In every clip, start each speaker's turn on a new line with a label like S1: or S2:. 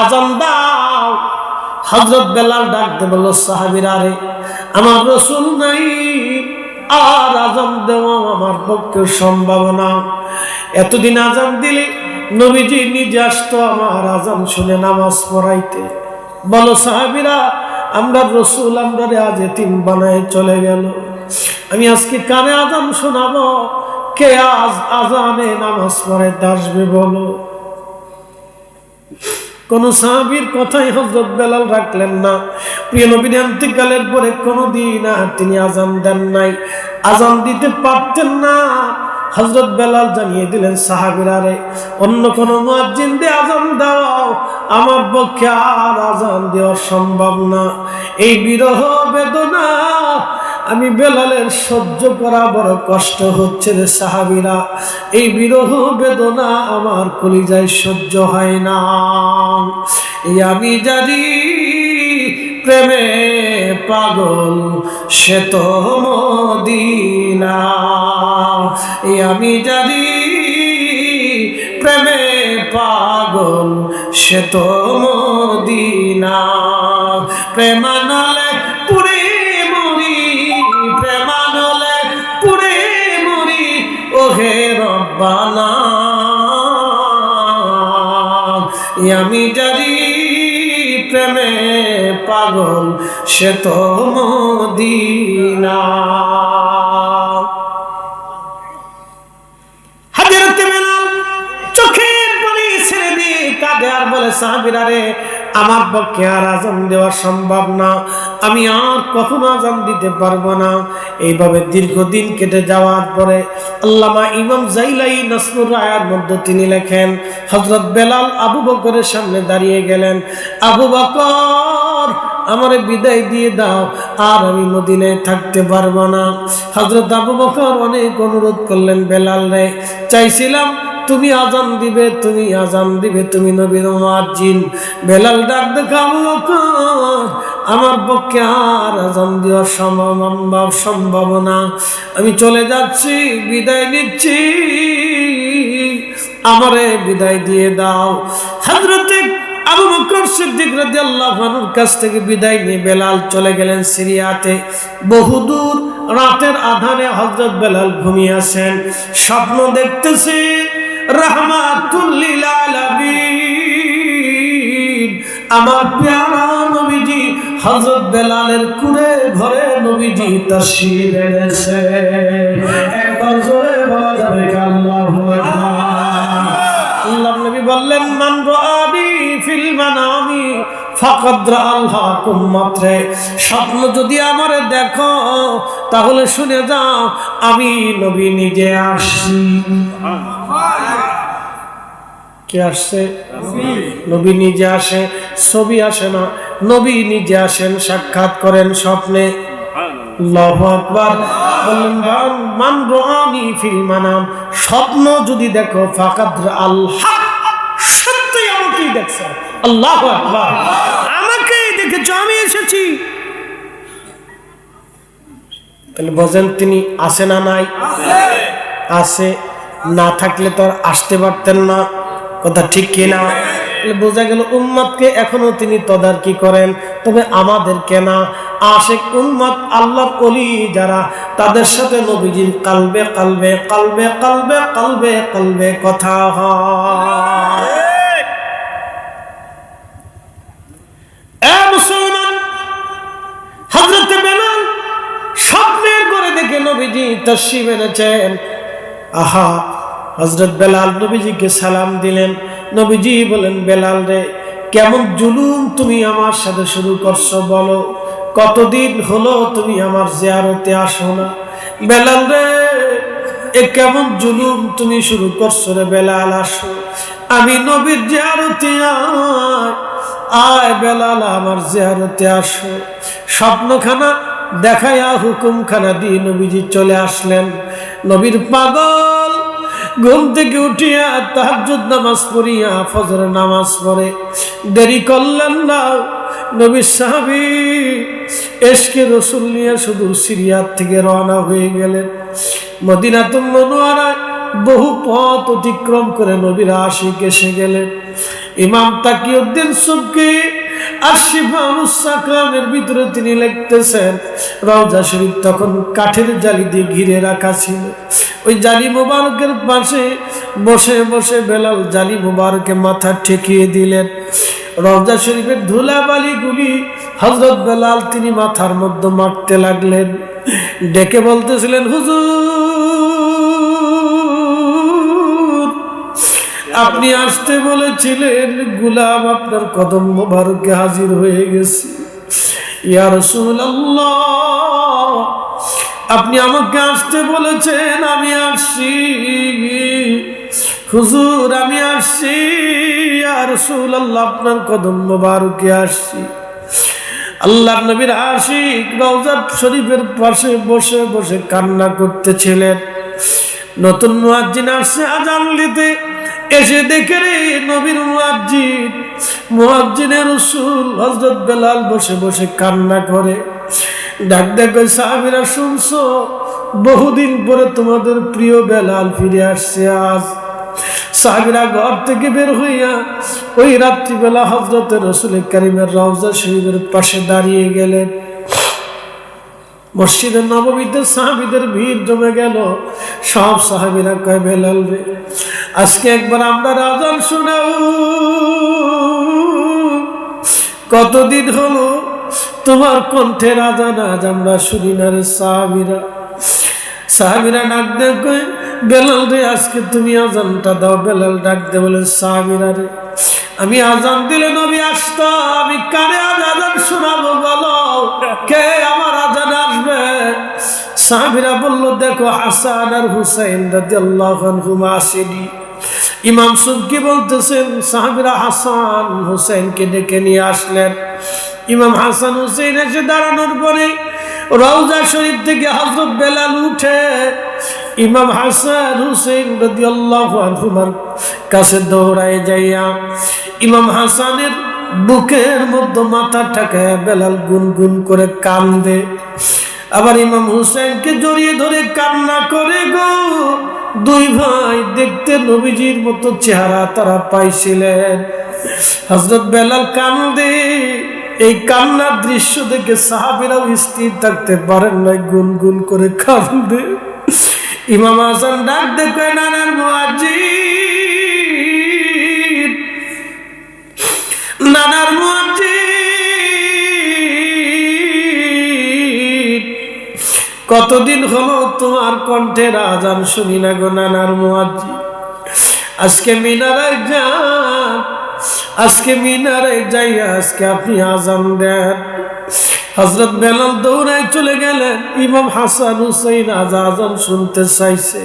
S1: আজান দাও। হজরত বেলাল ডাকতে বলল, সাহাবিরা রে, আমার রসুল নাই। আর আজান দেওয়া আমার পক্ষে সম্ভাবনা এতদিন আজান দিলে নবীজি নিজে আসতো আমার আজান শুনে নামাজ পড়াইতে। বলো, সাহাবিরা, আমরা রসুল, আমরা আজ এতিম বানায় চলে গেল। আমি আজকে কানে আজান শোনাবো। কে আজ আজানে নামাজ পড়াইতে আসবে বলো? কোন সাহাবির কথাই হজরত বেলাল রাখলেন না। প্রিয় নবীন অন্তিকালের পরে কোনোদিন আর তিনি আজান দেন নাই। আজান দিতে পারতেন না। হজরত বেলাল জানিয়ে দিলেন সাহাবিরারে অন্য কোন দিয়ে আজান দাও। আমার পক্ষে আর আজান দেওয়া সম্ভব না। এই বিরহ বেদনা আমি বেলালের সহ্য করা বড় কষ্ট হচ্ছে রে সাহাবিরা। এই বিরহ বেদনা আমার কলিজায় সহ্য হয় না। এই আমি জানি প্রেমে পাগল, সে তো মদিনা। এই আমি জানি প্রেমে পাগল, সে তো মদিনা। প্রেমানলে আমি যদি প্রেমে পাগল, সে তো মদিনা। আর বলে সাহাবিরারে আমার পক্ষে আর আজম দেওয়া সম্ভব না। আমি আর কখনো আজান দিতে পারব না। এইভাবে দীর্ঘদিন কেটে যাওয়ার পরে আল্লামা ইমাম জাইলাই নাসমুর রায়ার মধ্যে তিনি লেখেন হজরত বেলাল আবু বকরের সামনে দাঁড়িয়ে গেলেন, আবু বকর, আমারে বিদায় দিয়ে দাও, আর আমি মদিনায় থাকতে পারব না। হজরত আবু বকর অনেক অনুরোধ করলেন, বেলাল রে, চাইছিলাম তুমি আজান দিবে, তুমি আজান দিবে, তুমি নবীর মুয়াজ্জিন বেলাল ডাক দেখা আবু বকর আমার পক্ষে আর আজান দেওয়া সম্ভব সম্ভব না আমি চলে যাচ্ছি, বিদায় নিচ্ছি। আমারে বিদায় দিয়ে দাও। হজরতে আবু বকর সিদ্দিক রাদিয়াল্লাহু আনহুর কাছ থেকে বিদায় নিয়ে বেলাল চলে গেলেন সিরিয়াতে। বহুদূর রাতের আধারে হযরত বেলাল ঘুমিয়ে আছেন। স্বপ্ন দেখতেছে, রাহমাতুল লিল আলামিন। আমার প্যারা হযরত বেলালের কুরে ঘরে নবীজি তাশরীফ এনেছে। একবার জোরে বলা যাবে আল্লাহু আল্লাহ নবী বললেন মান রাআনি ফিল মানামি মাত্রে স্বপ্ন যদি আমারে দেখো তাহলে শুনে যাও আমি নবী নিজে আসি কে আসছে? নবী নিজে আসে ছবি আসে না। নবী নিজে আসেন, সাক্ষাৎ করেন স্বপ্নে। স্বপ্ন যদি দেখো, ফাকাদ আল্লাহ সত্যি আমাকেই দেখছ। আল্লাহু আমাকেই দেখেছ, আমি এসেছি। তাহলে বোঝেন তিনি আসে না নাই? আছে। না থাকলে তো আর আসতে পারতেন না। কথা ঠিক কিনা? বোঝা গেল উম্মতকে এখনও তিনি তদারকি করেন। তবে আমাদের কেনা আশেক উম্মত, আল্লাহর অলি যারা, তাদের সাথে নবীজির কালবে কালবে কালবে কালবে কালবে কালবে কথা হয়। আহা হজরত বেলাল নবীজিকে সালাম দিলেন। নবীজি বলেন, বেলাল রে, কেমন জুলুম তুমি আমার সাথে শুরু করছ বলো। কতদিন হলো তুমি আমার জিয়ারতে আসো না? বেলাল রে, এ কেমন জুলুম তুমি শুরু করছ রে বেলাল, আসো। আমি নবীর জিয়ারতে আয় বেলাল, আমার জিয়ারতে আসো। স্বপ্নখানা দেখাইয়া হুকুমখানা দিয়ে নবীজি চলে আসলেন। নবীর পাগল ঘুম থেকে উঠিয়া তাহাজ্জুদ নামাজ পড়িয়া ফজর নামাজ পড়ে। দেরি করলেন না। নবীর সাহাবি এসকে রসুল নিয়ে শুধু সিরিয়ার থেকে রওনা হয়ে গেলেন। মদিনাতুল মনোয়ারায় বহু পথ অতিক্রম করে নবীর আশিক এসে গেলেন। ইমাম তাকিউদ্দিন সুবকি আশিফানুসাকামের ভিতরে তিনি লিখতেছেন, রওজা শরীফ তখন কাঠের জালি দিয়ে ঘিরে রাখা ছিল। ওই জালি মোবারকের পাশে বসে বসে বেলাল জালি মোবারকে মাথা ঠেকিয়ে দিলেন। রওজা শরীফের ধুলাবালিগুলি হজরত বেলাল তিনি মাথার মধ্যে মারতে লাগলেন। ডেকে বলতেছিলেন, হুজুর আপনি আসতে বলেছিলেন, গুলাম আপনার কদম মোবারকে হাজির হয়ে গেছে। ইয়া আপনি আমাকে আসতে বলেছেন, আমি আসছি। হুজুর, আমি আসছি। আর রাসূলুল্লাহ, আপনার কদম মোবারকে আসছি। আল্লাহ নবীর আশিক রওজা শরীফের পাশে বসে বসে কান্না করতেছিলেন। নতুন মুয়াজ্জিন আসছে আজান দিতে। এসে দেখে রে নবীর মুয়াজ্জিন। মুয়াজ্জিনের রসুল হজরত বেলাল বসে বসে কান্না করে। ডাক ডাক সাহাবীরা, শুনছো? বহুদিন পরে তোমাদের প্রিয় বেলাল ফিরে আসছে আজ। সাহাবিরা ঘর থেকে বের হইয়া ওই রাত্রিবেলা হজরতের রসুল করিমের রওজা শরীফের পাশে দাঁড়িয়ে গেলেন। মসজিদের নবমীতে সাহাবিদের ভিড় জমে গেল। সব সাহাবিরা কয়, বেলাল রে আজকে একবার আমরা রাজান শোনাও। কতদিন হলো তোমার কণ্ঠে রাজা আজ আমরা শুনি না রে সাহাবিরা। সাহাবিরা ডাক দেখ বেলাল রে, আজকে তুমি আজানটা দাও। বেলাল ডাক দে বলে, সাহাবিরা রে, আমি আজান দিলে নবী আসতো আমি কারে আজ আজান শোনাবো, বলো, কে আমার আজান আসবে? সাহাবিরা বলল, দেখো হাসান আর হুসাইন রাজি আল্লাহ আসেনি। ইমাম সুবকি বলতেছেন, সাহাবিরা হাসান হুসাইনকে ডেকে নিয়ে আসলেন। ইমাম হাসান হুসেন এসে দাঁড়ানোর পরে রওজা শরীফ থেকে হজরত বেলাল উঠে। ইমাম হাসান হুসেন রদি আল্লাহ কাছে দৌড়ায় যাইয়া ইমাম হাসানের বুকের মধ্যে মাথা ঠাকায় বেলাল গুনগুন করে কান্দে। আবার ইমাম হুসেনকে জড়িয়ে ধরে কান্না করে গো। দুই ভাই দেখতে নবীজির মতো চেহারা তারা পাইছিলেন। হজরত বেলাল কান্দে। এই কান্নার দৃশ্য দেখে সাহাবিরাও স্থির থাকতে পারেন না গুনগুন করে কান্দে। ইমাম হাসান ডাক দেখে নানার মুয়াজ্জিন? নানার কতদিন হলো তোমার কণ্ঠের আজান শুনি না গো নানার মুয়াজ্জিন? আজকে মিনারায় যান, আজকে মিনারে যাইয়া আজকে আপনি আজান দেন। হজরত বেলাল দৌড়ায় চলে গেলেন, ইমাম হাসান হুসাইন আজ আজান শুনতে চাইছে।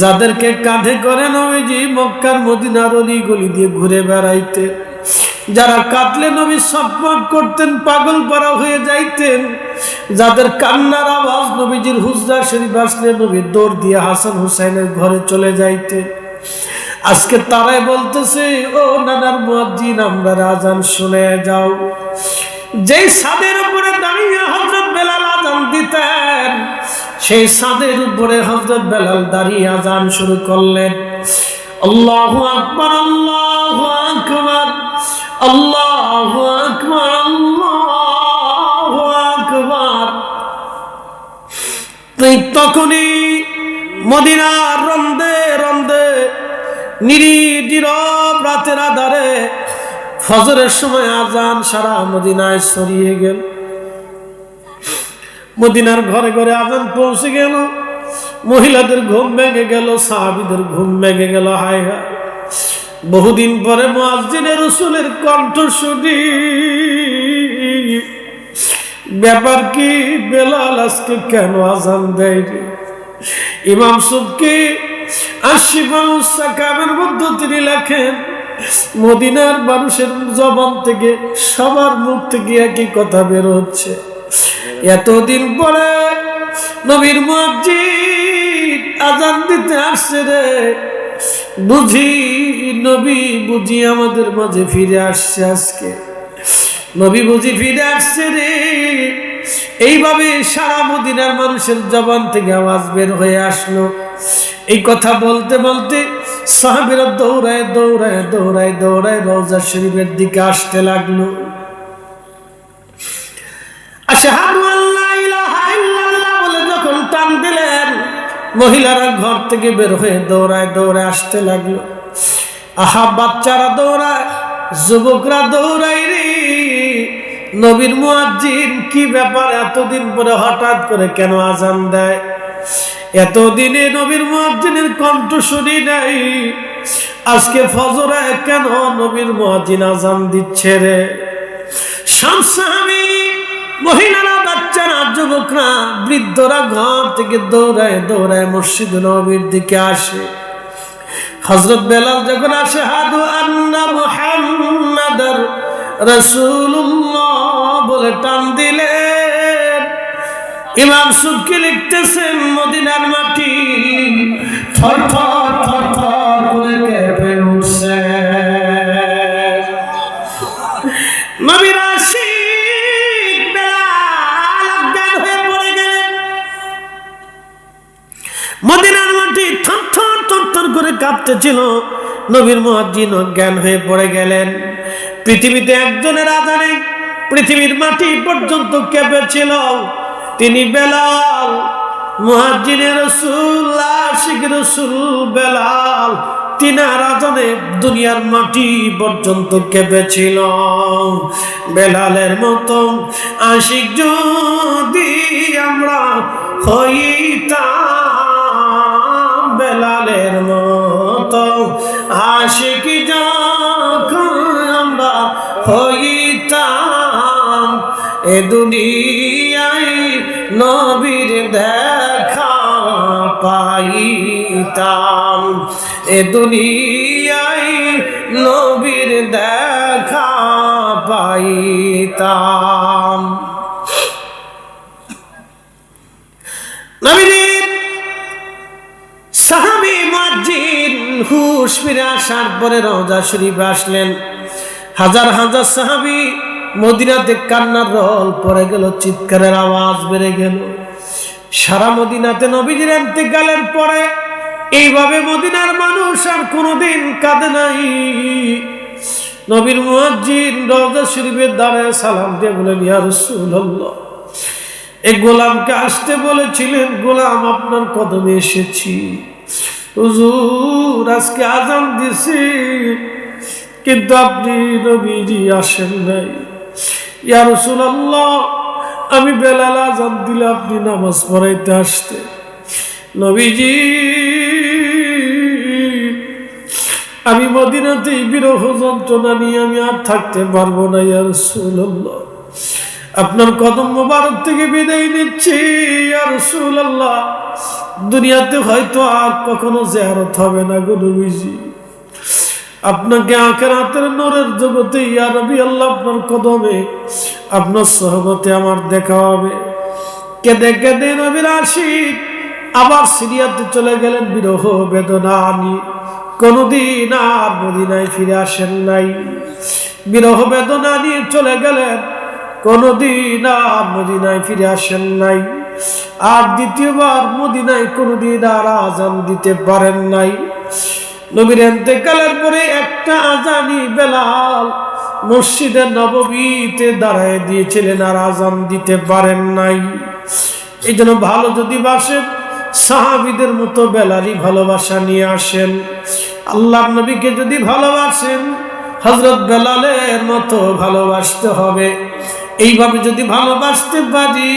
S1: যাদেরকে কাঁধে করে নবীজি মক্কার মদিনার অলি গলি দিয়ে ঘুরে বেড়াইতে যারা কাটলে নবী সম্মান করতেন, পাগল পাড়া হয়ে যাইতেন, যাদের কান্নার আওয়াজ নবীজির হুজরা শরীফ আসলে নবী দৌড় দিয়ে হাসান হুসাইনের ঘরে চলে যাইতেন আজকে তারাই বলতেছে, ও নানার মুয়াজ্জিন, আমরা আজান শুনে যাও। যেই সাদের উপরে দাঁড়িয়ে হজরত বেলাল আজান দিতেন, সেই সাদের উপরে হজরত বেলাল দাঁড়িয়ে আজান শুরু করলেন। আল্লাহু আকবার, আল্লাহু আল্লাহু আকবার তখনই মদিনার রন্দে রন্দে নিরি রাতের আধারে ফজরের সময় আজান সারা মদিনায় ছড়িয়ে গেল। মদিনার ঘরে ঘরে আজান পৌঁছে গেল। মহিলাদের ঘুম ভেঙে গেল, সাহাবিদের ঘুম ভেঙে গেল, হায় হায়। বহুদিন পরে মসজিদের রসুলের কণ্ঠ শুনি। ব্যাপার কি, বেলাল আজকে কেন আজান দেয় ইমাম সুবকি আশিফাউসাকামের মধ্যে তিনি লেখেন, মদিনার মানুষের জবান থেকে, সবার মুখ থেকে একই কথা বের হচ্ছে। এতদিন পরে নবীর মসজিদ আজান দিতে আসছে রে। বুঝি নবী, বুঝি আমাদের মাঝে ফিরে আসছে আজকে। নবী বুঝি ফিরে আসছে রে। এইভাবে সারা মদিনার মানুষের জবান থেকে আওয়াজ বের হয়ে আসলো। এই কথা বলতে বলতে সাহাবিরা দৌড়ায় দৌড়ায় দৌড়ায় দৌড়ায় রওজা শরীফের দিকে আসতে লাগল। আশহাদু মহিলারা ঘর থেকে বের হয়ে দৌড়ায় দৌড়ে আসতে লাগল। আহা, বাচ্চারা দৌড়ায়, যুবকরা দৌড়ায় রে। নবীর মুয়াজ্জিন, কি ব্যাপার? এতদিন পরে হঠাৎ করে কেন আজান দেয়? এতদিনে নবীর মুয়াজ্জিনের কণ্ঠ শুনি নাই। আজকে ফজরে কেন নবীর মুয়াজ্জিন আজান দিচ্ছে রে? শামসাহাবি মহিলারা, বাচ্চারা, যুবকরা, বৃদ্ধরা ঘর থেকে দৌড়ায় দৌড়ায় মসজিদ নবীর দিকে আসে। হজরত বেলাল যখন আসে হাদু আন্না মুহাম্মাদার রাসূলুল্লাহ বলে টান দিলে ইমাম সুবকি লিখতেছেন, মদিনার মাটি থর কাঁপতেছিল নবীর মহাজিন অজ্ঞান হয়ে পড়ে গেলেন। পৃথিবীতে একজনের আধারে পৃথিবীর মাটি পর্যন্ত কেঁপেছিল তিনি বেলাল মুহাজিনের বেলাল দুনিয়ার মাটি পর্যন্ত কেঁপেছিল বেলালের মতো আশিক যদি আমরা হইতাম, বেলালের মতো আশিক যখন আমরা হইতাম এ দুনিয়ায় নবীর দেখা পাইতাম। এ দুনিয়ায় নবীর দেখা পাইতাম। হুশ ফিরে আসার পরে রওজা শরীফ আসলেন। হাজার হাজার সাহাবি মদিনাতে কান্নার রল পড়ে গেল, চিৎকারের আওয়াজ বেড়ে গেল। সারা মদিনাতে নবীজির এতেকালের পরে এইভাবে মদিনার মানুষ আর কোনোদিন কাঁদে নাই। নবীর মুয়াজ্জিন রওজা শরীফের দ্বারে সালাম দিয়ে বলেন, ইয়া রাসূলুল্লাহ এই গোলামকে আসতে বলেছিলেন, গোলাম আপনার কদমে এসেছি। হুজুর, আজকে আজান দিছি, কিন্তু আপনি নবীজি আসেন নাই। ইয়া রাসূলুল্লাহ, আমি বেলাল আজান দিলে আপনি নামাজ পড়াইতে আসতে। নবীজি, আমি মদিনাতেই বিরহ যন্ত্রণা নিয়ে আমি আর থাকতে পারব না, ইয়া রাসূলুল্লাহ। আপনার কদম মোবারক থেকে বিদায় নিচ্ছি আর রাসূলুল্লাহ। দুনিয়াতে হয়তো আর কখনো জেহারত হবে না গো নবীজি। আপনাকে আঁকের হাতের নোরের জগতে, ইয়া রবি আল্লাহ, আপনার কদমে, আপনার সহবতে আমার দেখা হবে। কেঁদে কেঁদে নবীর আশিক আবার সিরিয়াতে চলে গেলেন বিরহ বেদনা নিয়ে। কোনদিন আর মদিনায় ফিরে আসেন নাই। বিরহ বেদনা নিয়ে চলে গেলেন। কোনদিন আর মদিনায় ফিরে আসেন নাই। আর দ্বিতীয়বার মদিনায় কোনদিন আর আজান দিতে পারেন নাই। নবীর এতেকালের পরে একটা আজানি বেলাল মসজিদের নবমীতে দাঁড়ায় দিয়েছিলেন আর আজান দিতে পারেন নাই। এই জন্য ভালো যদি বাসেন, সাহাবিদের মতো বেলারই ভালোবাসা নিয়ে আসেন। আল্লাহ নবীকে যদি ভালোবাসেন হজরত বেলালের মতো ভালোবাসতে হবে। এইভাবে যদি ভালোবাসতে পারি,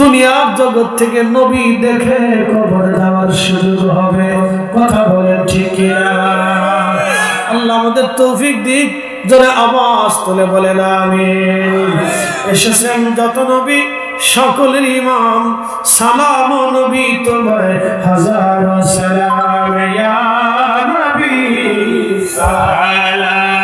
S1: দুনিয়ার জগৎ থেকে নবী দেখে কবরে যাওয়ার সুযোগ হবে। কথা বলেন ঠিক আল্লাহ আমাদের তৌফিক দিক, জোরে তোলে বলে না আমি এসেছেন যত নবী, সকলের ইমাম। সালাম নবী তোমায় হাজার সালাম, ইয়া নবী, সালাম।